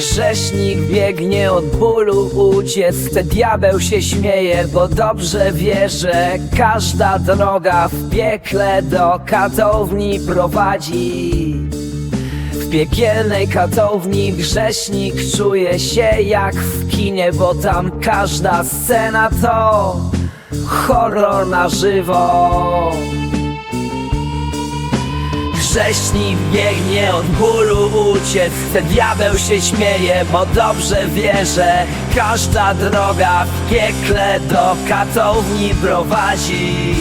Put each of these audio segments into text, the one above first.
Grzesznik biegnie od bólu uciec Ten diabeł się śmieje, bo dobrze wie, że Każda droga w piekle do katowni prowadzi w piekielnej katowni grzesznik czuje się jak w kinie, bo tam każda scena to horror na żywo. Grzesznik biegnie od bólu uciec Ten diabeł się śmieje, bo dobrze wie, że Każda droga w piekle do katowni prowadzi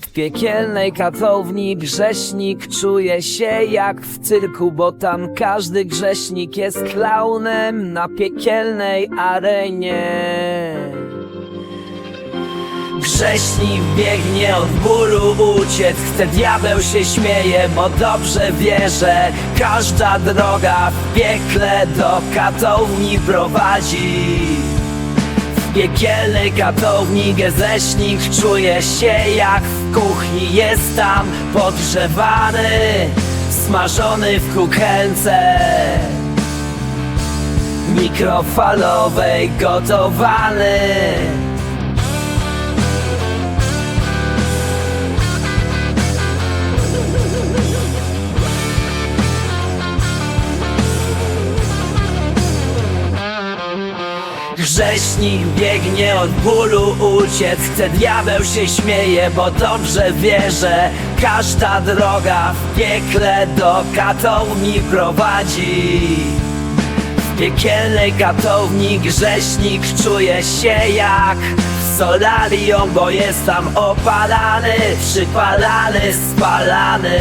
w piekielnej katowni grzesznik czuje się jak w cyrku, bo tam każdy grzesznik jest klaunem na piekielnej arenie. Grzesznik biegnie od bólu uciec Chce diabeł się śmieje, bo dobrze wie, że Każda droga w piekle do katowni prowadzi. W piekielnej katowni geześnik czuje się jak w kuchni Jest tam podgrzewany, smażony w kuchence. Mikrofalowej gotowany Grzesznik biegnie od bólu uciec. Chce diabeł się śmieje, bo dobrze wie, że Każda droga w piekle do katowni prowadzi. W piekielnej katowni grzesznik czuje się jak solarium Bo jest tam opalany, przypalany, spalany